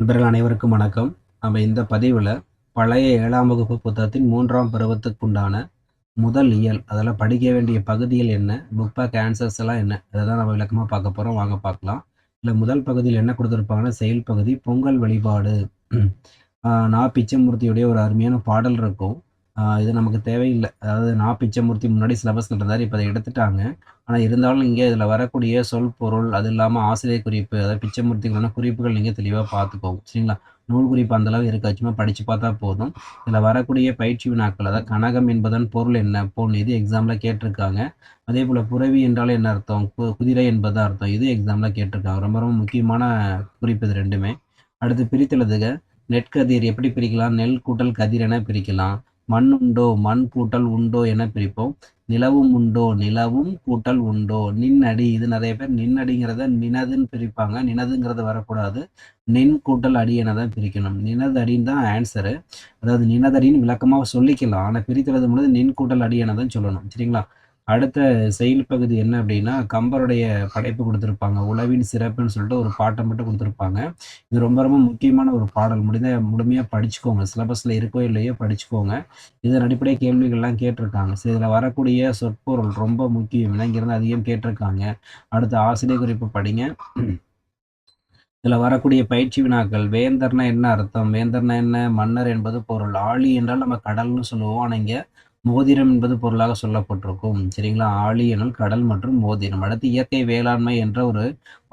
நண்பர்கள் அனைவருக்கும் வணக்கம். நம்ம இந்த பதிவில் பழைய ஏழாம் வகுப்பு புத்தகத்தின் மூன்றாம் பருவத்துக்குண்டான முதல் இயல் அதில் படிக்க வேண்டிய பகுதிகள் என்ன புக் பேக் ஆன்சர்ஸ் எல்லாம் என்ன அதை தான் நம்ம விளக்கமாக பார்க்க போகிறோம் வாங்க பார்க்கலாம். இல்லை முதல் பகுதியில் என்ன கொடுத்துருப்பாங்கன்னா செயல் பகுதி பொங்கல் வழிபாடு. நான் பிச்சைமூர்த்தியுடைய ஒரு அருமையான பாடல் இருக்கும். இது நமக்கு தேவையில்லை. அதாவது நான் பிச்சைமூர்த்தி முன்னாடி சிலபஸ் இருந்தார் இப்போ அதை எடுத்துட்டாங்க. ஆனால் இருந்தாலும் இங்கே இதில் வரக்கூடிய சொல் பொருள் அது இல்லாமல் ஆசிரியர் குறிப்பு அதாவது பிச்சைமூர்த்திக்கான குறிப்புகள் நீங்கள் தெளிவாக பார்த்துக்கோங்க சரிங்களா? நூல் குறிப்பு அந்தளவு இருக்கா. சும்மா படித்து பார்த்தா போதும். இதில் வரக்கூடிய பயிற்சி வினாக்கள் அதாவது கனகம் என்பதன் பொருள் என்ன போன்னு இது எக்ஸாமில் கேட்டிருக்காங்க. அதே போல் புறவி என்றால் என்ன அர்த்தம்? கு- குதிரை என்பது அர்த்தம்? இது எக்ஸாமில் கேட்டிருக்காங்க. ரொம்ப ரொம்ப முக்கியமான குறிப்பு இது ரெண்டுமே. அடுத்து பிரித்தெழுதுக. நெற்கதிர் எப்படி பிரிக்கலாம்? நெல் கூட்டல் கதிர் என பிரிக்கலாம். மண் உண்டோ மண் கூட்டல் உண்டோ என பிரிப்போம். நிலவும் உண்டோ நிலவும் கூட்டல் உண்டோ? நின்னடி இது நிறைய பேர் நின்னடிங்கிறத நினதுன்னு பிரிப்பாங்க. நினதுங்கிறது வரக்கூடாது. நின் கூட்டல் அடி என தான் பிரிக்கணும். நினதடின்னு தான் ஆன்சரு அதாவது நினதடின்னு விளக்கமாக சொல்லிக்கலாம். ஆனால் பிரிக்கிறது பொழுது நின் கூட்டல் அடி என தான் சொல்லணும். சரிங்களா? அடுத்த செயல் பகுதி என்ன அப்படின்னா கம்பருடைய படைப்பு கொடுத்துருப்பாங்க. உளவின் சிறப்புன்னு சொல்லிட்டு ஒரு பாட்டை மட்டும் கொடுத்துருப்பாங்க. இது ரொம்ப ரொம்ப முக்கியமான ஒரு பாடல். முடிந்த முழுமையாக படிச்சுக்கோங்க. சிலபஸில் இருக்கோ இல்லையோ படிச்சுக்கோங்க. இதன் அடிப்படை கேள்விகள்லாம் கேட்டிருக்காங்க. சரி இதில் வரக்கூடிய சொற்பொருள் ரொம்ப முக்கியம். ஏன்னா இங்கிருந்து அதிகம் கேட்டிருக்காங்க. அடுத்த ஆசிரியர் குறிப்பு படிங்க. இதில் வரக்கூடிய பயிற்சி வினாக்கள். வேந்தர்னா என்ன அர்த்தம்? வேந்தர்னா என்ன? மன்னர் என்பது பொருள். ஆழி என்றால் நம்ம கடல்னு சொல்லுவோம். ஆனால் இங்கே மோதிரம் என்பது பொருளாக சொல்லப்பட்டிருக்கும். சரிங்களா? ஆழி எனும் கடல் மற்றும் மோதிரம். அடுத்து இயற்கை வேளாண்மை என்ற ஒரு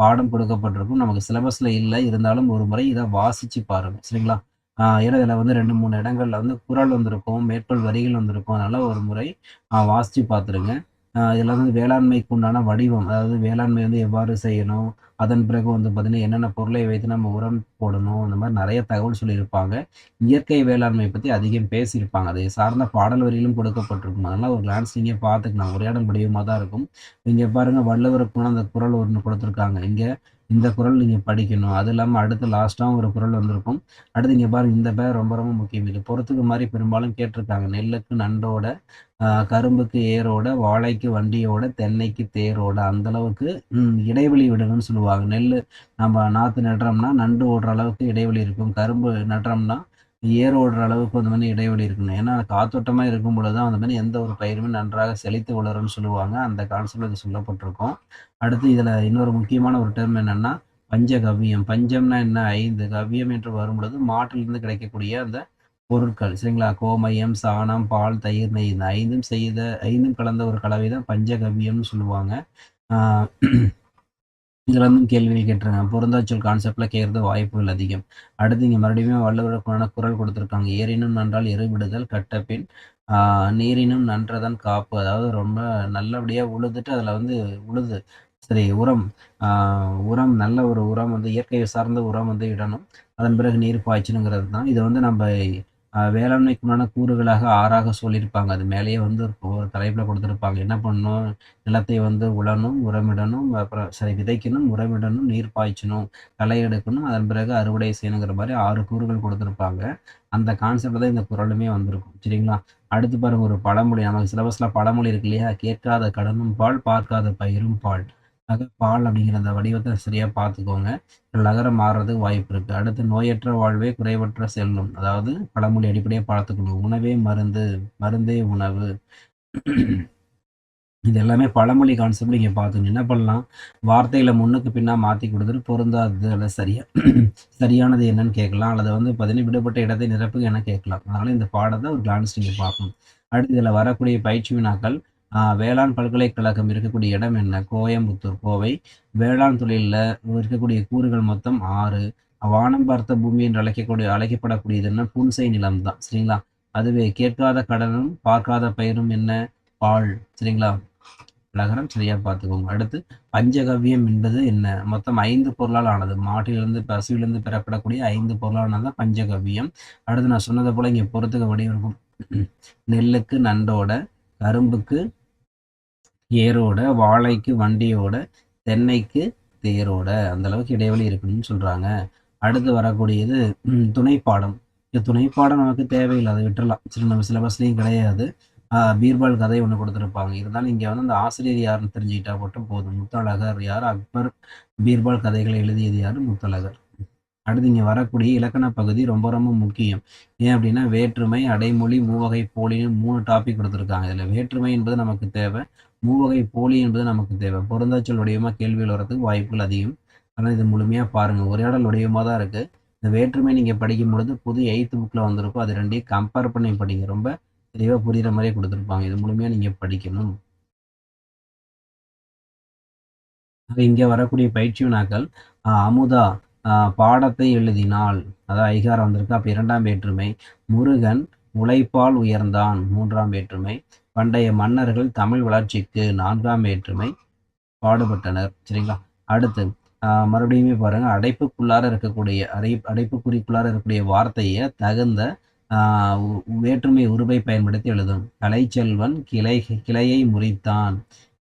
பாடம் கொடுக்கப்பட்டிருக்கும். நமக்கு சிலபஸில் இல்லை. இருந்தாலும் ஒரு முறை இதை வாசிச்சு பாருங்க. சரிங்களா? ஏன்னா இதில் வந்து ரெண்டு மூணு இடங்கள்ல வந்து குறள் வந்திருக்கும் மேற்கோள் வரிகள் வந்திருக்கும். அதனால ஒரு முறை வாசித்து வாசிச்சு பார்த்துருங்க இதெல்லாம் வந்து வேளாண்மைக்கு உண்டான வடிவம். அதாவது வேளாண்மை வந்து எவ்வாறு செய்யணும்? அதன் பிறகு வந்து பார்த்தீங்கன்னா என்னென்ன பொருளை வைத்து நம்ம உரம் போடணும்? அந்த மாதிரி நிறைய தகவல் சொல்லியிருப்பாங்க. இயற்கை வேளாண்மை பற்றி அதிகம் பேசியிருப்பாங்க. அதை சார்ந்த பாடல் வரியிலும் கொடுக்கப்பட்டிருக்கும். அதனால் ஒரு கிளான்ஸ் நீங்கள் பார்த்துக்கலாம். உரையாடல் வடிவமாக தான் இருக்கும். இங்கே பாருங்கள் வள்ளுவருக்குன்னு அந்த குரல் ஒன்று கொடுத்துருக்காங்க. இங்கே இந்த குறள் நீங்கள் படிக்கணும். அது இல்லாமல் அடுத்து லாஸ்ட்டாகவும் ஒரு குறள் வந்திருக்கும். அடுத்து இங்கே பாருங்க இந்த பேர் ரொம்ப ரொம்ப முக்கியம். இது பொறுத்துக்கு மாதிரி பெரும்பாலும் கேட்டிருக்காங்க. நெல்லுக்கு நண்டோட கரும்புக்கு ஏரோட வாழைக்கு வண்டியோட தென்னைக்கு தேரோட அந்த அளவுக்கு இடைவெளி விடணும்னு சொல்லுவாங்க. நெல் நம்ம நாற்று நடுறோம்னா நண்டு ஓடுற அளவுக்கு இடைவெளி இருக்கும். கரும்பு நடுறோம்னா ஏர் ஓடுற அளவுக்கு அந்த மாதிரி இடைவெளி இருக்கணும். ஏன்னா காத்தோட்டமாக இருக்கும் பொழுது தான் அந்த மாதிரி எந்த ஒரு பயிருமே நன்றாக செழித்து வளரும்னு சொல்லுவாங்க. அந்த கான்செப்ட் இது சொல்லப்பட்டிருக்கும். அடுத்து இதில் இன்னொரு முக்கியமான ஒரு டேர்ம் என்னென்னா பஞ்சகவ்யம் பஞ்சம்னா என்ன? ஐந்து கவ்யம் என்று வரும் பொழுது மாட்டிலிருந்து கிடைக்கக்கூடிய அந்த பொருட்கள். சரிங்களா? கோமயம் சாணம் பால் தயிர் நெய். இந்த ஐந்தும் செய்த ஐந்தும் கலந்த ஒரு கலவை தான் பஞ்சகவ்யம்னு சொல்லுவாங்க ஆஹ் இதுல இருந்தும் கேள்விகள் கேட்டிருக்காங்க. பொருந்தாச்சொல் கான்செப்டில் கேட்கறது வாய்ப்புகள் அதிகம். அடுத்து இங்கே மறுபடியும் வள்ளுவருக்கான குரல் கொடுத்துருக்காங்க. ஏறினும் நன்றால் எருவிடுதல் கட்டப்பின் நீரினும் நன்றதான் காப்பு. அதாவது ரொம்ப நல்லபடியாக உழுதுட்டு அதில் வந்து உழுது. சரி உரம். உரம் நல்ல ஒரு உரம் வந்து இயற்கை சார்ந்த உரம் வந்து இடணும். அதன் பிறகு நீர் பாய்ச்சணுங்கிறது தான் இதை வந்து நம்ம வேளாண்மைக்குண்டான கூறுகளாக ஆறாக சொல்லியிருப்பாங்க. அது மேலேயே வந்து ஒரு தலைப்பில் கொடுத்துருப்பாங்க. என்ன பண்ணணும்? நிலத்தை வந்து உழணும் உரமிடணும் அப்புறம் சரி விதைக்கணும் உரமிடணும் நீர் பாய்ச்சணும் களை எடுக்கணும் அதன் பிறகு அறுவடை செய்யணுங்கிற மாதிரி ஆறு கூறுகள் கொடுத்துருப்பாங்க. அந்த கான்செப்ட் தான் இந்த குரலுமே வந்திருக்கும். சரிங்களா? அடுத்து பாருங்க ஒரு பழமொழி. நமக்கு சிலபஸில் பழமொழி இருக்கு இல்லையா? கேட்காத கடனும் பால் பார்க்காத பயிரும் பால். ஆக பால் அப்படிங்கிற வடிவத்தை சரியா பார்த்துக்கோங்க. நகரம் மாறுறதுக்கு வாய்ப்பு இருக்கு. அடுத்து நோயற்ற வாழ்வே குறைவற்ற செல்லும். அதாவது பழமொழி அடிப்படையாக பார்த்துக்கணும். உணவே மருந்து மருந்தே உணவு. இது எல்லாமே பழமொழி கான்செப்ட் நீங்கள் பார்த்துக்கணும். என்ன பண்ணலாம்? வார்த்தைகளை முன்னுக்கு பின்னா மாற்றி கொடுத்துட்டு பொருந்தாதது அல்ல சரியா? சரியானது என்னன்னு கேட்கலாம். அல்லது வந்து பார்த்தீங்கன்னா விடுபட்ட இடத்தை நிரப்புக என கேட்கலாம். அதனால இந்த பாடத்தை ஒரு கிளான்ஸ் நீங்கள் பார்க்கணும். அடுத்து இதில் வரக்கூடிய பயிற்சி வினாக்கள். வேளாண் பல்கலைக்கழகம் இருக்கக்கூடிய இடம் என்ன? கோயம்புத்தூர் கோவை. வேளாண் தொழிலில் இருக்கக்கூடிய கூறுகள் மொத்தம் ஆறு. வானம் பார்த்த பூமி என்று அழைக்கக்கூடிய அழைக்கப்படக்கூடியது என்ன? புன்சை நிலம் தான் சரிங்களா? அதுவே கேட்காத கடனும் பார்க்காத பயிரும் என்ன? பால் சரிங்களா? கழகம் சரியாக பார்த்துக்கோங்க. அடுத்து பஞ்சகவ்யம் என்பது என்ன? மொத்தம் ஐந்து பொருளால் ஆனது. மாட்டிலிருந்து பசுவிலிருந்து பெறப்படக்கூடிய ஐந்து பொருளானது தான் பஞ்சகவ்யம். அடுத்து நான் சொன்னதை போல் இங்கே பொறுத்துக்க வடிவம் நெல்லுக்கு நண்டோட கரும்புக்கு ஏரோட வாழைக்கு வண்டியோட தென்னைக்கு தேரோட அந்த அளவுக்கு இடைவெளி இருக்கணும்னு சொல்றாங்க. அடுத்து வரக்கூடியது துணைப்பாடம். இந்த துணைப்பாடம் நமக்கு தேவையில்லை அதை விட்டுறலாம். சரி நம்ம சிலபஸ்லையும் கிடையாது. ஆஹ் பீர்பால் கதை ஒன்று கொடுத்துருப்பாங்க. இருந்தாலும் இங்கே வந்து அந்த ஆசிரியர் யாருன்னு தெரிஞ்சுக்கிட்டா மட்டும் போதும். முத்தழகர் யார்? அக்பர். பீர்பால் கதைகளை எழுதியது யார்? முத்தழகர். அடுத்து இங்கே வரக்கூடிய இலக்கண பகுதி ரொம்ப ரொம்ப முக்கியம். ஏன் அப்படின்னா வேற்றுமை அடைமொழி மூவகை போலின்னு மூணு டாபிக் கொடுத்துருக்காங்க. இதில் வேற்றுமை என்பது நமக்கு தேவை. மூவகை போலி என்பது நமக்கு தேவை. பொருந்தாச்சல் வடிவமாக கேள்விகள் வரதுக்கு வாய்ப்புகள் அதிகம். ஆனால் இது முழுமையாக பாருங்கள் உரையாடல் வடிவமாக தான் இருக்குது இந்த வேற்றுமை நீங்கள் படிக்கும் பொழுது புது எயித்து புக்கில் வந்திருக்கும். அது ரெண்டையும் கம்பேர் பண்ணி படிங்க. ரொம்ப தெளிவாக புரிகிற மாதிரியே கொடுத்துருப்பாங்க. இது முழுமையாக நீங்கள் படிக்கணும். இங்கே வரக்கூடிய பயிற்சி வினாக்கள் அமுதா பாடத்தை எழுதினால் அதாவது ஐகாரம் வந்திருக்கு. அப்போ இரண்டாம் வேற்றுமை முருகன் உழைப்பால் உயர்ந்தான். மூன்றாம் வேற்றுமை பண்டைய மன்னர்கள் தமிழ் வளர்ச்சிக்கு நான்காம் வேற்றுமை பாடுபட்டனர். சரிங்களா? அடுத்து மறுபடியுமே பாருங்கள் அடைப்புக்குள்ளார இருக்கக்கூடிய அடை அடைப்புக்குறிக்குள்ளார இருக்கக்கூடிய வார்த்தையை தகுந்த வேற்றுமை உருவை பயன்படுத்தி எழுதும். கலைச்செல்வன் கிளை கிளையை முறித்தான்.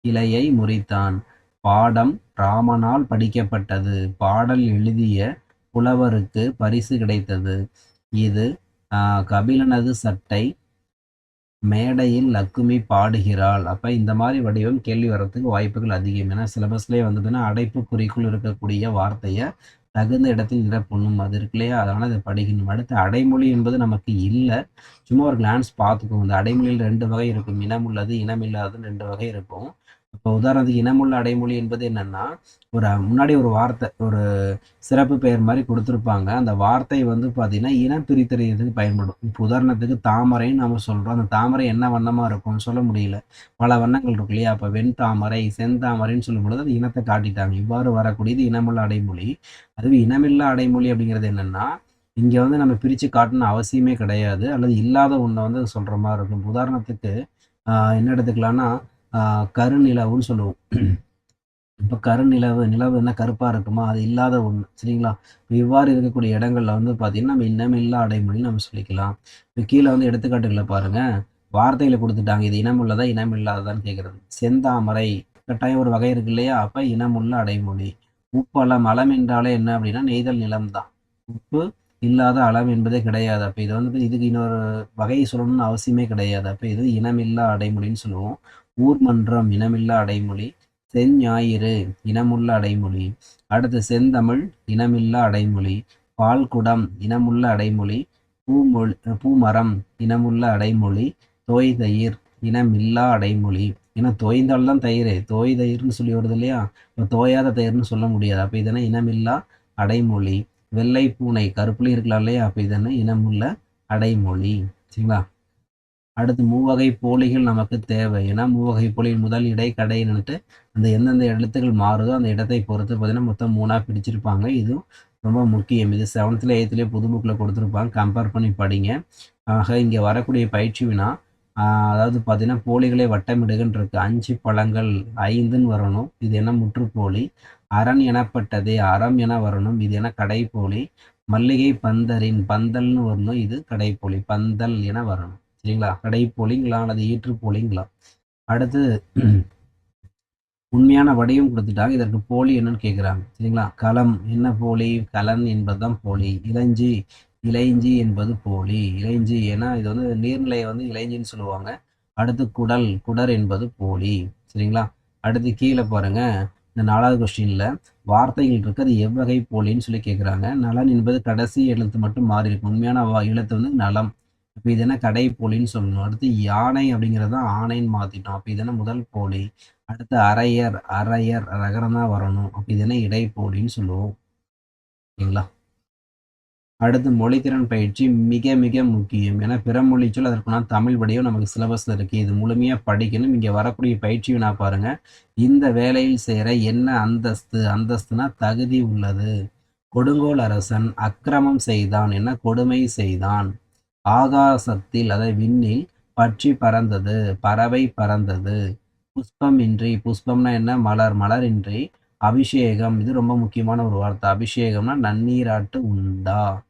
கிளையை முறித்தான். பாடம் ராமனால் படிக்கப்பட்டது. பாடல் எழுதிய புலவருக்கு பரிசு கிடைத்தது. இது கபிலனது சட்டை மேடையில் லக்குமி பாடுகிறாள். அப்போ இந்த மாதிரி வடிவம் கேள்வி வர்றதுக்கு வாய்ப்புகள் அதிகம். ஏன்னா சிலபஸ்லேயே வந்ததுன்னா அடைப்பு குறிக்குள் இருக்கக்கூடிய வார்த்தையை தகுந்த இடத்தில் நிரப்பணும். அது இருக்கு இல்லையா? அதனால் அதை படிக்கணும். அடுத்து அடைமொழி என்பது நமக்கு இல்லை. சும்மா ஒரு கிளான்ஸ் பார்த்துக்கோங்க. இந்த அடைமொழியில் ரெண்டு வகை இருக்கும். இனம் உள்ளது இனம் இல்லாததுன்னு ரெண்டு வகை இருக்கும். இப்போ உதாரணத்துக்கு இனமுள்ள அடைமொழி என்பது என்னென்னா ஒரு முன்னாடி ஒரு வார்த்தை ஒரு சிறப்பு பெயர் மாதிரி கொடுத்துருப்பாங்க. அந்த வார்த்தை வந்து பார்த்திங்கன்னா இனம் பிரித்தறியதுக்கு பயன்படும். இப்போ உதாரணத்துக்கு தாமரைன்னு நம்ம சொல்கிறோம் அந்த தாமரை என்ன வண்ணமாக இருக்கும்னு சொல்ல முடியல. பல வண்ணங்கள் இருக்கு இல்லையா? அப்போ வெண் தாமரை செந்தாமரைன்னு சொல்லும் பொழுது அது இனத்தை காட்டிட்டாங்க. இவ்வாறு வரக்கூடியது இனமுள்ள அடைமொழி. அதுவே இனமில்லா அடைமொழி அப்படிங்கிறது என்னென்னா இங்கே வந்து நம்ம பிரித்து காட்டணும் அவசியமே கிடையாது. அல்லது இல்லாத ஒன்றை வந்து சொல்கிற மாதிரி இருக்கும். உதாரணத்துக்கு என்ன எடுத்துக்கலான்னா கருநிலவுன்னு சொல்லுவோம். இப்போ கருநிலவு நிலவு என்ன கருப்பாக இருக்குமா அது இல்லாத ஒன்று சரிங்களா? இப்போ இவ்வாறு இருக்கக்கூடிய இடங்கள்ல வந்து பார்த்திங்கன்னா நம்ம இனமில்லா அடைமொழின்னு நம்ம சொல்லிக்கலாம். இப்போ கீழே வந்து எடுத்துக்காட்டுகளை பாருங்கள் வார்த்தைகளை கொடுத்துட்டாங்க இது இனம் உள்ளதா இனம் இல்லாததான்னு கேட்குறது செந்தாமரை கட்டாயம் ஒரு வகை இருக்கு இல்லையா? அப்போ இனமுள்ள அடைமொழி. உப்பளம் அளம் என்றாலே என்ன அப்படின்னா நெய்தல் நிலம் தான். உப்பு இல்லாத அளம் என்பதே கிடையாது. அப்போ இது வந்து இதுக்கு இன்னொரு வகையை சொல்லணும்னு அவசியமே கிடையாது. அப்போ இது இனமில்லா அடைமொழின்னு சொல்லுவோம். ஊர் மன்றம் இனமில்லா அடைமொழி செஞ்ஞாயிறு இனமுள்ள அடைமொழி அடுத்து செந்தமிழ் இனமில்லா அடைமொழி பால்குடம் இனமுள்ள அடைமொழி பூமொழி பூமரம் இனமுள்ள அடைமொழி தோய் தயிர் இனமில்லா அடைமொழி. ஏன்னா தோய்ந்தால் தான் தயிர். தோய் தயிர்னு சொல்லி வருது இல்லையா? இப்போ தோயாத தயிர்னு சொல்ல முடியாது. அப்போ இதனை இனமில்லா அடைமொழி. வெள்ளை பூனை கருப்புலையும் இருக்கலாம் இல்லையா? அப்போ இதனை இனமுள்ள அடைமொழி. சரிங்களா? அடுத்து மூவகை போலிகள் நமக்கு தேவை. ஏன்னா மூவகை போலிகள் முதல் இடை கடைன்னுட்டு அந்த எந்தெந்த எழுத்துக்கள் மாறுதோ அந்த இடத்தை பொறுத்து பார்த்தீங்கன்னா மொத்தம் மூணாக பிடிச்சிருப்பாங்க இதுவும் ரொம்ப முக்கியம். இது செவன்த்தில் எயித்துலேயே புது புக்கில் கொடுத்துருப்பாங்க. கம்பேர் பண்ணி படிங்க. ஆக இங்கே வரக்கூடிய பயிற்சி வினா அதாவது பார்த்தீங்கன்னா போலிகளை வட்டமிடுகன்னு இருக்கு அஞ்சு பழங்கள் ஐந்துன்னு வரணும். இது என்ன முற்றுப்போலி? அரண் எனப்பட்டது அறம் என வரணும். இது என கடைப்போலி? மல்லிகை பந்தரின் பந்தல்னு வரணும். இது கடைப்போலி. பந்தல் என வரணும். சரிங்களா கடை போலிங்களா அல்லது ஈற்று போலிங்களா அடுத்து உண்மையான வடிவம் கொடுத்துட்டாங்க. இதற்கு போலி என்னன்னு கேட்குறாங்க சரிங்களா? களம் என்ன போலி? கலன் என்பது தான் போலி. இளஞ்சி இளைஞ்சி என்பது போலி. இளைஞ்சி ஏன்னா இது வந்து நீர்நிலையை வந்து இளைஞ்சின்னு சொல்லுவாங்க. அடுத்து குடல் குடர் என்பது போலி. சரிங்களா? அடுத்து கீழே பாருங்க. இந்த நாலாவது கொஸ்டின்ல வார்த்தைகள் இருக்கு அது எவ்வகை போலின்னு சொல்லி கேட்குறாங்க நலன் என்பது கடைசி எழுத்து மட்டும் மாறி இருக்கும் உண்மையான எழுத்து வந்து நலம். இப்போ இது என்ன கடை போலின்னு சொல்லணும். அடுத்து யானை அப்படிங்கிறது தான் ஆணைன்னு மாற்றிட்டோம் அப்போ இது முதல் போலி? அடுத்து அரையர் அரையர் ரகரம் தான் வரணும். அப்போ இது என்ன இடைப்போலின்னு சொல்லுவோம். ஓகேங்களா? அடுத்து மொழித்திறன் பயிற்சி மிக மிக முக்கியம். ஏன்னா பிற மொழி சொல் அதற்குனா தமிழ் வடிவம் நமக்கு சிலபஸில் இருக்குது இது முழுமையாக படிக்கணும். இங்கே வரக்கூடிய பயிற்சியும் நான் பாருங்கள் இந்த வேலையில் செய்கிற என்ன அந்தஸ்து? அந்தஸ்துனா தகுதி உள்ளது. கொடுங்கோல் அரசன் அக்கிரமம் செய்தான். என்ன? கொடுமை செய்தான். ஆகாசத்தில் அதை விண்ணில் பற்றி பறந்தது பறவை பறந்தது. புஷ்பம் இன்றி புஷ்பம்னா என்ன? மலர் மலர் இன்றி அபிஷேகம் இது ரொம்ப முக்கியமான ஒரு வார்த்தை. அபிஷேகம்னா நன்னீராட்டு உண்டா?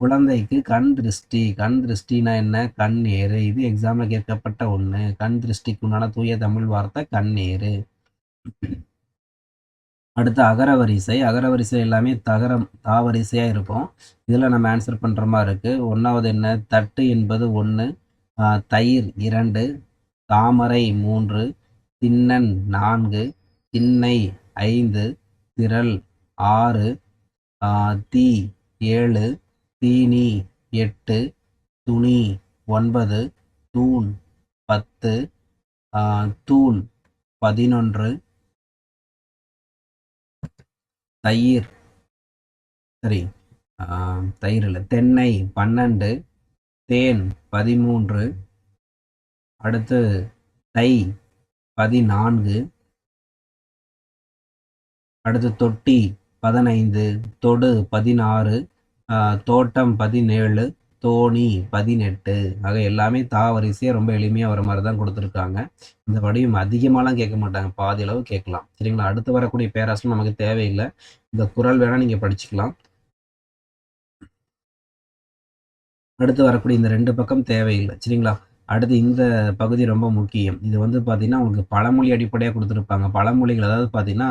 குழந்தைக்கு கண் திருஷ்டி. கண் திருஷ்டினா என்ன? கண் ஏறு. இது எக்ஸாமில் கேட்கப்பட்ட ஒன்று கண் திருஷ்டிக்கு உண்டான தூய தமிழ் வார்த்தை கண் ஏறு. அடுத்து அகரவரிசை அகரவரிசை எல்லாமே தகரம் தாவரிசையாக இருக்கும். இதில் நம்ம ஆன்சர் பண்ணுற மாதிரி இருக்குது ஒன்றாவது என்ன? தட்டு என்பது ஒன்று தயிர் இரண்டு தாமரை மூன்று திண்ணன் நான்கு திண்ணை ஐந்து திரள் ஆறு தீ ஏழு தீனி எட்டு துணி ஒன்பது தூண் பத்து தூள் பதினொன்று தயிர். சரி. தயிர் இல்லை தென்னை பன்னெண்டு தேன் பதிமூன்று அடுத்து தை பதினான்கு அடுத்து தொட்டி பதினைந்து தொடு பதினாறு தோட்டம் பதினேழு தோணி பதினெட்டு ஆக எல்லாமே தா வரிசையாக ரொம்ப எளிமையாக வர மாதிரி தான் கொடுத்துருக்காங்க. இந்த வடிவம் அதிகமாகலாம் கேட்க மாட்டாங்க. பாதி அளவு கேட்கலாம். சரிங்களா? அடுத்து வரக்கூடிய பேராசனம் நமக்கு தேவையில்லை. இந்த குரல் வேணால் நீங்கள் படிச்சுக்கலாம். அடுத்து வரக்கூடிய இந்த ரெண்டு பக்கம் தேவையில்லை. சரிங்களா? அடுத்து இந்த பகுதி ரொம்ப முக்கியம். இது வந்து பார்த்திங்கன்னா உங்களுக்கு பழமொழி அடிப்படையாக கொடுத்துருப்பாங்க. பழமொழிகள் அதாவது பார்த்திங்கன்னா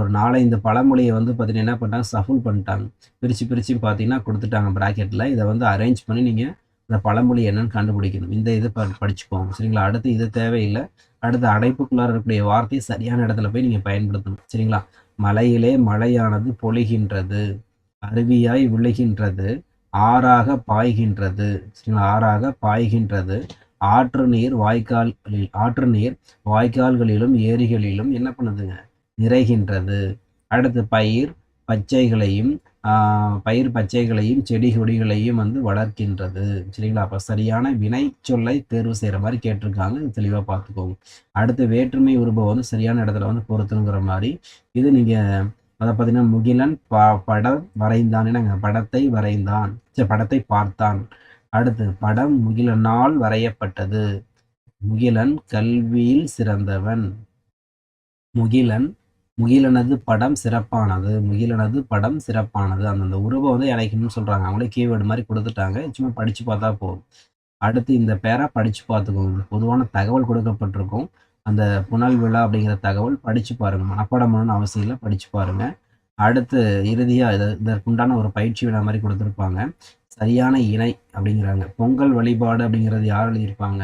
ஒரு நாலஞ்சு பழமொழியை வந்து பார்த்திங்கன்னா என்ன பண்ணிட்டாங்க? சஃபுல் பண்ணிட்டாங்க. பிரித்து பிரித்து பார்த்தீங்கன்னா கொடுத்துட்டாங்க ப்ராக்கெட்டில் இதை வந்து அரேஞ்ச் பண்ணி நீங்கள் இந்த பழமொழி என்னன்னு கண்டுபிடிக்கணும். இந்த இது ப படிச்சுக்கோங்க. சரிங்களா? அடுத்து இது தேவையில்லை. அடுத்து அடைப்புக்குள்ளார இருக்கக்கூடிய வார்த்தையை சரியான இடத்துல போய் நீங்கள் பயன்படுத்தணும். சரிங்களா? மலையிலே மழையானது பொழிகின்றது. அருவியாய் விழுகின்றது. ஆறாக பாய்கின்றது. சரிங்களா? ஆறாக பாய்கின்றது. ஆற்று நீர் வாய்க்கால்களில் ஆற்று நீர் வாய்க்கால்களிலும் ஏரிகளிலும் என்ன பண்ணுதுங்க? நிறைகின்றது. அடுத்து பயிர் பச்சைகளையும் பயிர் பச்சைகளையும் செடி கொடிகளையும் வந்து வளர்க்கின்றது. சரிங்களா? அப்போ சரியான வினை சொல்லை தேர்வு செய்கிற மாதிரி கேட்டிருக்காங்க. தெளிவாக பார்த்துக்கோங்க. அடுத்து வேற்றுமை உருவம் வந்து சரியான இடத்துல வந்து பொருத்தணுங்கிற மாதிரி. இது நீங்கள் அதை பார்த்தீங்கன்னா முகிலன் ப படம் வரைந்தான். என்னங்க? படத்தை வரைந்தான். சரி படத்தை பார்த்தான். அடுத்து படம் முகிலனால் வரையப்பட்டது. முகிலன் கல்வியில் சிறந்தவன். முகிலன் முகிலனது படம் சிறப்பானது. முகிலனது படம் சிறப்பானது. அந்தந்த உருவம் வந்து இணைக்கணும்னு சொல்கிறாங்க அவங்களே கீவேர்டு மாதிரி கொடுத்துட்டாங்க. சும்மா படித்து பார்த்தா போதும். அடுத்து இந்த பேரை படித்து பார்த்துக்கோங்க. பொதுவான தகவல் கொடுக்கப்பட்டிருக்கும். அந்த புனல் விழா அப்படிங்கிற தகவல் படித்து பாருங்கள் மனப்பாடம் பண்ணணும்னு அவசியம் இல்லை. படித்து பாருங்கள் அடுத்து இறுதியாக இதை இதற்குண்டான ஒரு பயிற்சி விழா மாதிரி கொடுத்துருப்பாங்க. சரியான இணை அப்படிங்கிறாங்க. பொங்கல் வழிபாடு அப்படிங்கிறது யார் எழுதியிருப்பாங்க?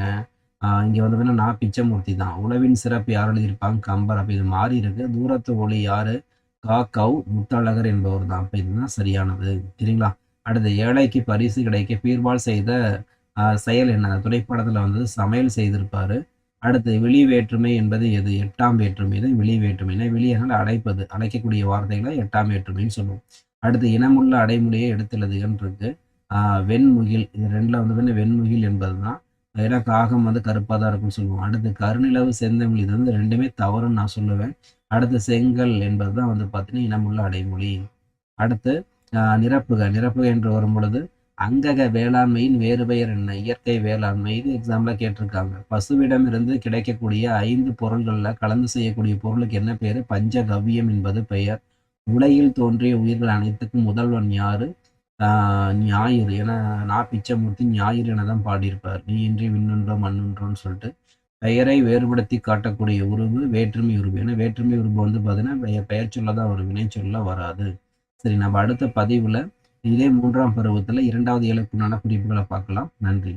இங்கே வந்து பார்த்தீங்கன்னா நான் பிச்சமூர்த்தி தான். உழவின் சிறப்பு யார் எழுதியிருப்பாங்க? கம்பர். அப்போ இது மாறி இருக்கு. தூரத்து ஒளி யார்? கா. கவ் முத்தழகர் என்பவர் தான். அப்போ இதுதான் சரியானது. சரிங்களா? அடுத்து ஏழைக்கு பரிசு கிடைக்க பீர்பால் செய்த செயல் என்ன? துணைப்படத்தில் வந்து சமையல் செய்திருப்பார். அடுத்து வெளி வேற்றுமை என்பது எது? எட்டாம் வேற்றுமை தான். வெளி வேற்றுமைனா வெளியனால் அடைப்பது. அடைக்கக்கூடிய வார்த்தைகளை எட்டாம் வேற்றுமைன்னு சொல்லுவோம். அடுத்து இனமுள்ள அடைமொழியை எடுத்துள்ளதுன்னு இருக்கு வெண்முகில் இது ரெண்டில் வந்து வெண்முகில் என்பது தான் ஏன்னா காகம் வந்து கருப்பாக தான் இருக்கும்னு சொல்லுவோம். அடுத்து கருநிலவு செந்தமிழ் இது வந்து ரெண்டுமே தவறுன்னு நான் சொல்லுவேன். அடுத்து செங்கல் என்பது தான் வந்து பார்த்தீங்கன்னா இனமுள்ள அடைமொழி. அடுத்து நிரப்புக. நிரப்புக என்று வரும் பொழுது அங்கக வேளாண்மையின் வேறு பெயர் என்ன? இயற்கை வேளாண்மை. இது எக்ஸாம்பிளாக கேட்டிருக்காங்க. பசுவிடம் இருந்து கிடைக்கக்கூடிய ஐந்து பொருள்களில் கலந்து செய்யக்கூடிய பொருளுக்கு என்ன பேர் பஞ்சகவ்யம் என்பது பெயர். உலகில் தோன்றிய உயிர்கள் அனைத்துக்கும் முதல்வன் யாரு? ஞாயிறு. ஏன்னா நான் பிச்சைமூர்த்தி ஞாயிறு என தான் பாடியிருப்பார். நீ இன்றி விண்ணுன்றோ மண்ணுன்றோன்னு சொல்லிட்டு பெயரை வேறுபடுத்தி காட்டக்கூடிய உருவு வேற்றுமை உருவு. ஏன்னா வேற்றுமை உருவு வந்து பார்த்தீங்கன்னா பெயர் சொல்ல தான் ஒரு வினை சொல்ல வராது. சரி நம்ம அடுத்த பதிவில் இதே மூன்றாம் பருவத்தில் இரண்டாவது இலக்குண்டான குறிப்புகளை பார்க்கலாம். நன்றி.